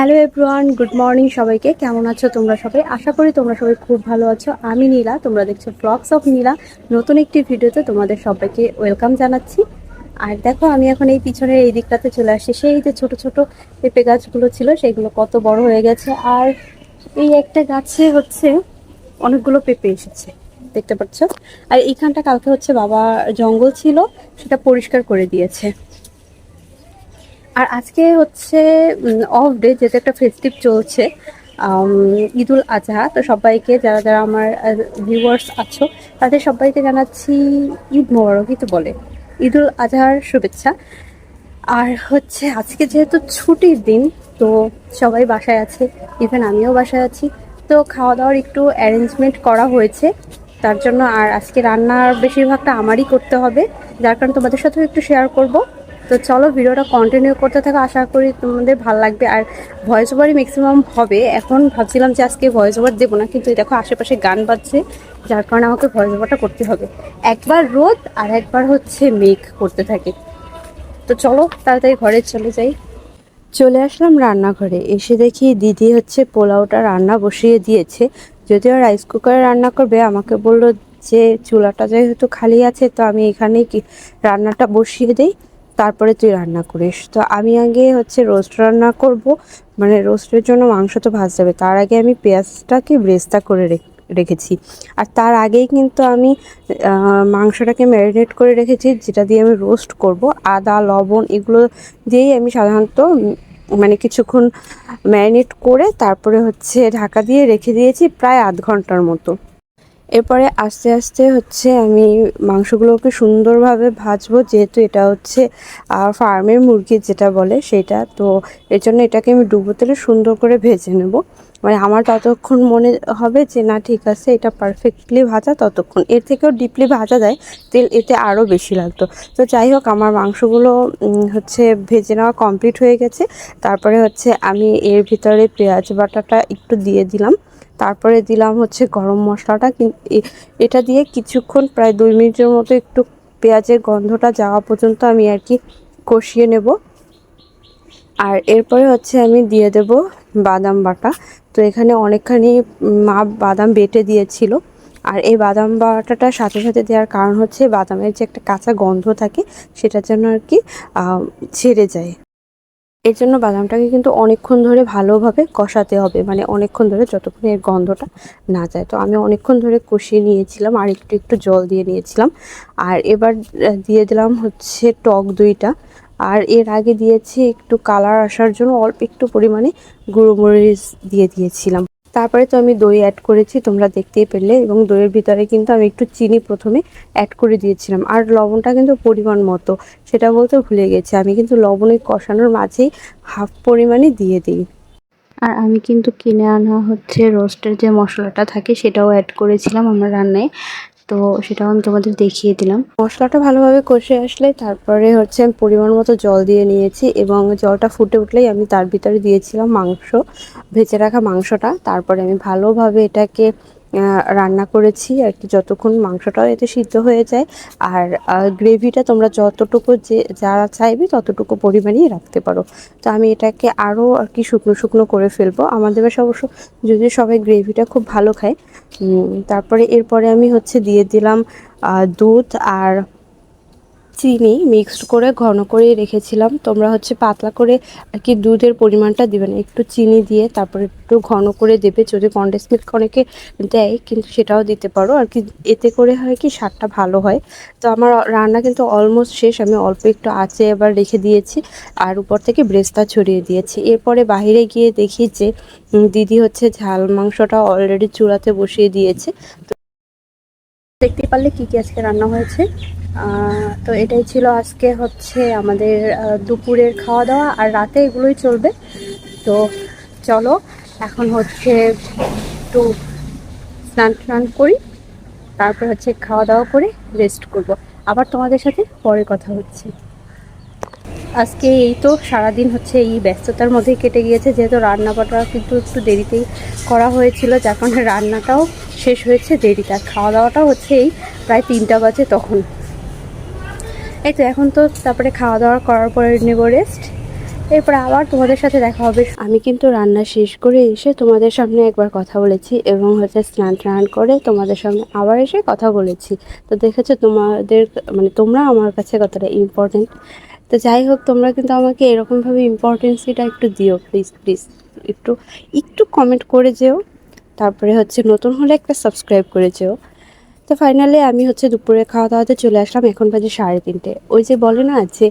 Hello everyone, good morning সবাইকে। কেমন আছো তোমরা সবাই? আশা করি তোমরা সবাই খুব ভালো আছো। আমি নীলা, তোমরা দেখছ ব্লগস অফ নীলা। নতুন একটি ভিডিওতে তোমাদের সবাইকে ওয়েলকাম জানাচ্ছি। আর দেখো, আমি এখন এই পিছনের এই দিকটাতে চলে আসছি। সেই যে ছোট ছোট পেঁপে গাছগুলো ছিল, সেগুলো কত বড় হয়ে গেছে। আর এই একটা গাছে হচ্ছে অনেকগুলো পেঁপে এসেছে, দেখতে পাচ্ছ? আর এইখানটা কালকে হচ্ছে বাবা জঙ্গল ছিল, সেটা পরিষ্কার করে দিয়েছে। আর আজকে হচ্ছে অফ ডে যেহেতু একটা ফেস্টিভ চলছে ঈদুল আজহা, তো সবাইকে যারা যারা আমার ভিউয়ার্স আছো, তাদের সবাইকে জানাচ্ছি ঈদ মোবারকই তো বলে। ঈদুল আজহার শুভেচ্ছা। আর হচ্ছে, আজকে যেহেতু ছুটির দিন, তো সবাই বাসায় আছে ইভেন আমিও বাসায় আছি, তো খাওয়া দাওয়ার একটু অ্যারেঞ্জমেন্ট করা হয়েছে। তার জন্য আর আজকে রান্নার বেশিরভাগটা আমারই করতে হবে। যার কারণে তোমাদের সাথেও একটু শেয়ার করব। তো চলো ভিডিওটা কন্টিনিউ করতে থাকো, আশা করি তোমাদের ভালো লাগবে। আর ভয়েস ওভারই ম্যাক্সিমাম হবে। এখন ভাবছিলাম যে আজকে ভয়েস ওভার দেবো না, কিন্তু দেখো আশেপাশে গান বাজছে, যার কারণে আমাকে ভয়েস ওভারটা করতে হবে। একবার রোদ আর একবার হচ্ছে মেঘ করতে থাকে। তো চলো তাড়াতাড়ি ঘরে চলে যাই। চলে আসলাম রান্নাঘরে। এসে দেখি দিদি হচ্ছে পোলাওটা রান্না বসিয়ে দিয়েছে। যদিও রাইস কুকারে রান্না করবে, আমাকে বলল যে চুলাটা যেহেতু খালি আছে, তো আমি এখানেই রান্নাটা বসিয়ে দেই। তারপরে তুই রান্না করিস। তো আমি আগে হচ্ছে রোস্ট রান্না করব। মানে রোস্টের জন্য মাংস তো ভাজতে হবে। তার আগে আমি পেঁয়াজটাকে ব্রেস্তা করে রেখে, রেখেছি। আর তার আগেই কিন্তু আমি মাংসটাকে ম্যারিনেট করে রেখেছি, যেটা দিয়ে আমি রোস্ট করব। আদা, লবণ এগুলো দিয়েই আমি সাধারণত মানে কিছুক্ষণ ম্যারিনেট করে তারপরে হচ্ছে ঢাকা দিয়ে রেখে দিয়েছি প্রায় আধ ঘণ্টার মতো। এরপরে আস্তে আস্তে হচ্ছে আমি মাংসগুলোকে সুন্দরভাবে ভাজবো, যেহেতু এটা হচ্ছে ফার্মের মুরগি যেটা বলে সেটা। তো এর জন্য এটাকে আমি ডুবো তেলে সুন্দর করে ভেজে নেব। মানে আমার ততক্ষণ মনে হবে যে, না, ঠিক আছে, এটা পারফেক্টলি ভাজা ততক্ষণ। এর থেকেও ডিপলি ভাজা যায়, তেল এতে আরও বেশি লাগতো। তো যাই হোক, আমার মাংসগুলো হচ্ছে ভেজে নেওয়া কমপ্লিট হয়ে গেছে। তারপরে হচ্ছে আমি এর ভিতরে পেঁয়াজ বাটাটা একটু দিয়ে দিলাম। তারপরে দিলাম হচ্ছে গরম মশলাটা। এটা দিয়ে কিছুক্ষণ, প্রায় দুই মিনিটের মতো একটু পেঁয়াজের গন্ধটা যাওয়া পর্যন্ত আমি আর কি কষিয়ে নেব। আর এরপরে হচ্ছে আমি দিয়ে দেব বাদাম বাটা। তো এখানে অনেকখানি মা বাদাম বেটে দিয়েছিল। আর এই বাদাম বাটাটার সাথে সাথে দেওয়ার কারণ হচ্ছে বাদামের যে একটা কাঁচা গন্ধ থাকে, সেটার জন্য আর কি ছেড়ে যায়। এর জন্য বাদামটাকে কিন্তু অনেকক্ষণ ধরে ভালোভাবে কষাতে হবে মানে অনেকক্ষণ ধরে যতক্ষণ এর গন্ধটা না যায়। তো আমি অনেকক্ষণ ধরে কষিয়ে নিয়েছিলাম, আর একটু একটু জল দিয়ে নিয়েছিলাম। আর এবার দিয়ে দিলাম হচ্ছে টক দইটা। আর এর আগে দিয়েছি একটু কালার আসার জন্য অল্প একটু পরিমাণে গুঁড়ো মরিচ দিয়ে দিয়েছিলাম। তারপরে তো আমি দই অ্যাড করেছি, তোমরা দেখতেই পেলে এবং দইয়ের ভিতরে কিন্তু আমি একটু চিনি প্রথমে অ্যাড করে দিয়েছিলাম। আর লবণটা কিন্তু পরিমাণ মতো, সেটা বলতে ভুলে গেছি। আমি কিন্তু লবণে কষানোর মাঝেই হাফ পরিমাণে দিয়ে দিই। আর আমি কিন্তু কিনে আনা হচ্ছে রোস্টের যে মশলাটা থাকে সেটাও অ্যাড করেছিলাম আমার রান্নায়। তো সেটাও আমি তোমাদের দেখিয়ে দিলাম। মশলাটা ভালোভাবে কষে আসলে তারপরে হচ্ছে আমি পরিমাণ মতো জল দিয়ে নিয়েছি এবং জলটা ফুটে উঠলেই আমি তার ভিতরে দিয়েছিলাম মাংস, ভেজে রাখা মাংসটা। তারপরে আমি ভালোভাবে এটাকে রান্না করেছি আর কি, যতক্ষণ মাংসটাও এতে সিদ্ধ হয়ে যায়। আর গ্রেভিটা তোমরা যতটুকু যে যারা চাইবে ততটুকু পরিমাণেই রাখতে পারো। তো আমি এটাকে আরও আর কি শুকনো শুকনো করে ফেলব। আমাদের বাসা অবশ্য যদি সবাই গ্রেভিটা খুব ভালো খায় তারপরে এরপরে আমি হচ্ছে দিয়ে দিলাম দুধ আর চিনি মিক্সড করে ঘন করে রেখেছিলাম। তোমরা হচ্ছে পাতলা করে আর কি দুধের পরিমাণটা দিবে না একটু চিনি দিয়ে তারপরে একটু ঘন করে দেবে। যদি কন্ডেন্স মিল্ক অনেকে দেয় কিন্তু সেটাও দিতে পারো। আর কি এতে করে হয় কি স্বাদটা ভালো হয়। তো আমার রান্না কিন্তু অলমোস্ট শেষ। আমি অল্প একটু আঁচে এবার রেখে দিয়েছি। আর উপর থেকে ব্রেস্তা ছড়িয়ে দিয়েছি। এরপরে বাইরে গিয়ে দেখি যে দিদি হচ্ছে ঝাল মাংসটা অলরেডি চূড়াতে বসিয়ে দিয়েছে। তো দেখতে পারলে কি কি আজকে রান্না হয়েছে? তো এটাই ছিল আজকে হচ্ছে আমাদের দুপুরের খাওয়া দাওয়া আর রাতে এগুলোই চলবে। তো চলো, এখন হচ্ছে একটু স্নান টান করি, তারপর হচ্ছে খাওয়া দাওয়া করে রেস্ট করব। আবার তোমাদের সাথে পরে কথা হচ্ছে। আজকে এই তো সারাদিন হচ্ছে এই ব্যস্ততার মধ্যেই কেটে গিয়েছে, যেহেতু রান্না বাটা কিন্তু একটু দেরিতেই করা হয়েছিল, যার কারণে রান্নাটাও শেষ হয়েছে দেরিতে। আর খাওয়া দাওয়াটাও হচ্ছে এই প্রায় তিনটা বাজে তখন। এই তো এখন তো তারপরে খাওয়া দাওয়া করার পরে নেব রেস্ট এরপর আবার তোমাদের সাথে দেখা হবে। আমি কিন্তু রান্না শেষ করে এসে তোমাদের সামনে একবার কথা বলেছি এবং হচ্ছে স্নান টান করে তোমাদের সামনে আবার এসে কথা বলেছি। তো দেখেছ তোমাদের মানে তোমরা আমার কাছে কতটা ইম্পর্টেন্ট তো যাই হোক, তোমরা কিন্তু আমাকে এরকমভাবে ইম্পর্টেন্সিটা একটু দিও প্লিজ প্লিজ একটু একটু কমেন্ট করে যেও। তারপরে হচ্ছে নতুন হলে একটা সাবস্ক্রাইব করে যেও। তো ফাইনালি আমি হচ্ছে দুপুরে খাওয়া দাওয়াতে চলে আসলাম, এখন বাজে সাড়ে তিনটে। ওই যে বলে না যে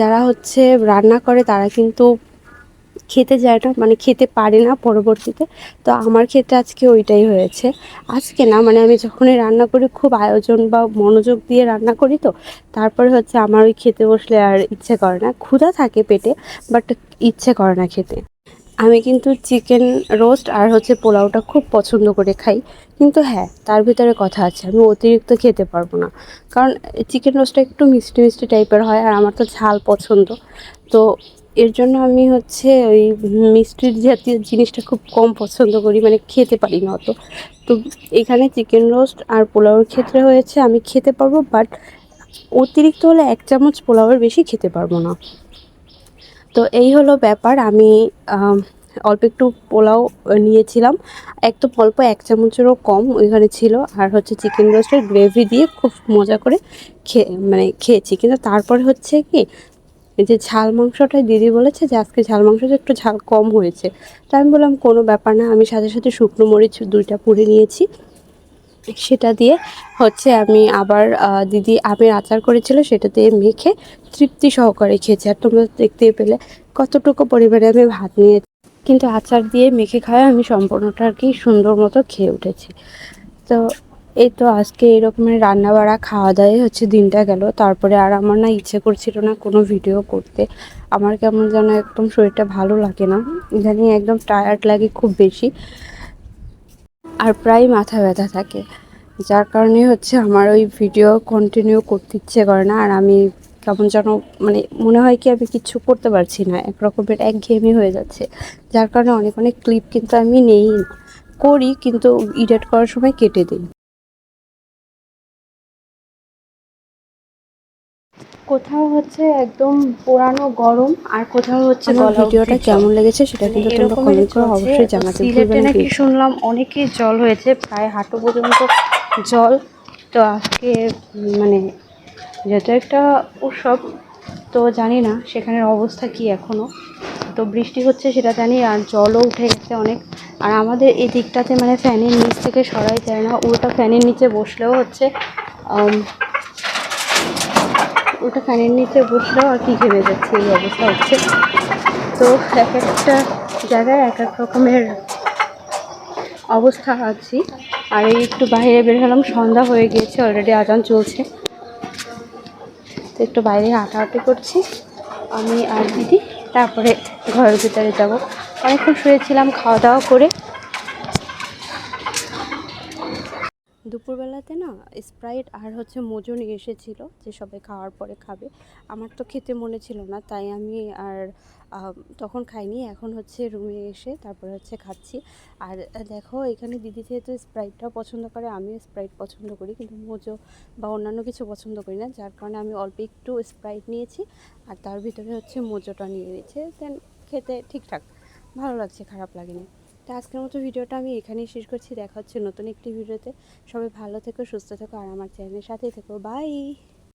যারা হচ্ছে রান্না করে তারা কিন্তু খেতে যায় না মানে খেতে পারে না পরবর্তীতে। তো আমার ক্ষেত্রে আজকে ওইটাই হয়েছে। আজকে না মানে আমি যখনই রান্না করি, খুব আয়োজন বা মনোযোগ দিয়ে রান্না করি তো, তারপরে হচ্ছে আমার ওই খেতে বসলে আর ইচ্ছে করে না। ক্ষুধা থাকে পেটে বাট ইচ্ছে করে না খেতে। আমি কিন্তু চিকেন রোস্ট আর হচ্ছে পোলাওটা খুব পছন্দ করে খাই। কিন্তু হ্যাঁ তার ভিতরে কথা আছে, আমি অতিরিক্ত খেতে পারব না। কারণ, চিকেন রোস্টটা একটু মিষ্টি মিষ্টি টাইপের হয় আর আমার তো ঝাল পছন্দ। তো এর জন্য আমি হচ্ছে ওই মিষ্টির জাতীয় জিনিসটা খুব কম পছন্দ করি মানে খেতে পারি না অত। তো এখানে চিকেন রোস্ট আর পোলাওর ক্ষেত্রে হয়েছে, আমি খেতে পারব বাট অতিরিক্ত হলে এক চামচ পোলাওয়ের বেশি খেতে পারব না। তো এই হলো ব্যাপার, আমি অল্প একটু পোলাও নিয়েছিলাম। একদম অল্প এক চামচেরও কম ওইখানে ছিল, আর হচ্ছে চিকেন রোস্টের গ্রেভি দিয়ে খুব মজা করে খেয়ে মানে খেয়েছি। কিন্তু তারপরে হচ্ছে কি এই যে ঝাল মাংসটা দিদি বলেছে যে আজকে ঝাল মাংসটা একটু ঝাল কম হয়েছে। তো আমি বললাম, কোনো ব্যাপার না, আমি সাথে সাথে শুকনো মরিচ দুইটা পুড়ে নিয়েছি। সেটা দিয়ে হচ্ছে আমি আবার দিদি আমের আচার করেছিল, সেটা দিয়ে মেখে তৃপ্তি সহকারে খেয়েছি। আর তোমরা দেখতে পেলে কতটুকু পরিমাণে আমি ভাত নিয়েছি। কিন্তু আচার দিয়ে মেখে খাওয়া আমি সম্পূর্ণটা আর কি সুন্দর মতো খেয়ে উঠেছি। তো এই তো আজকে এরকমের রান্না বাড়া খাওয়া দাওয়াই হচ্ছে, দিনটা গেল। তারপরে আর আমার না ইচ্ছে করছিল না কোনো ভিডিও করতে। আমার কেমন যেন একদম শরীরটা ভালো লাগে না। জানি একদম টায়ার্ড লাগে খুব বেশি। আর প্রায় মাথা ব্যথা থাকে। যার কারণে হচ্ছে আমার ওই ভিডিও কন্টিনিউ করতে ইচ্ছে করে না। আর আমি কেমন যেন মানে মনে হয় কি আমি কিচ্ছু করতে পারছি না। এক রকমের একঘেয়েমি হয়ে যাচ্ছে। যার কারণে অনেক অনেক ক্লিপ কিন্তু আমি নেই। করি কিন্তু এডিট করার সময় কেটে দিই। কোথাও হচ্ছে একদম পোড়ানো গরম আর কোথাও হচ্ছে ভিডিওটা কেমন লেগেছে সেটা কিন্তু তোমরা কমেন্ট করে অবশ্যই জানাতে সিলেটে নাকি শুনলাম অনেকই জল হয়েছে প্রায় হাঁটু পর্যন্ত জল। তো আজকে মানে যেহেতু একটা উৎসব তো জানি না সেখানের অবস্থা কি এখনও তো বৃষ্টি হচ্ছে সেটা জানি আর জলও উঠে গেছে অনেক। আর আমাদের এই দিকটাতে মানে ফ্যানের নিচ থেকে সরাই যায় না উল্টা ফ্যানের নিচে বসলেও হচ্ছে উল্টা ফ্যানের নিচে বসলেও আর কি ঘেমে যাচ্ছে, এই অবস্থা হচ্ছে। তো এক একটা জায়গায় এক এক রকমের অবস্থা আছি। আর এই একটু বাইরে বের হলাম, সন্ধ্যা হয়ে গিয়েছে অলরেডি আজান চলছে। তো একটু বাইরে হাঁটাহাঁটি করছি। আমি আর দিদি, তারপরে ঘরের ভিতরে যাব। অনেকক্ষণ শুয়েছিলাম, খাওয়া দাওয়া করে দুপুরবেলাতে না স্প্রাইট আর হচ্ছে মোজো নিয়ে এসেছিল, যে সবাই খাওয়ার পরে খাবে। আমার তো খেতে মনে ছিল না, তাই আমি আর তখন খাইনি, এখন হচ্ছে রুমে এসে তারপরে হচ্ছে খাচ্ছি। আর দেখো, এখানে দিদি যেহেতু স্প্রাইটটাও পছন্দ করে, আমিও স্প্রাইট পছন্দ করি, কিন্তু মোজো বা অন্যান্য কিছু পছন্দ করি না, যার কারণে আমি অল্প একটু স্প্রাইট নিয়েছি আর তার ভিতরে হচ্ছে মোজোটা নিয়ে নিয়েছে। দেন খেতে ঠিকঠাক, ভালো লাগছে, খারাপ লাগেনি। তো আজকের মতো ভিডিওটা আমি এখানেই শেষ করছি। দেখা হচ্ছে নতুন একটি ভিডিওতে। সবাই ভালো থেকো, সুস্থ থেকো, আর আমার চ্যানেলের সাথেই থেকো। বাই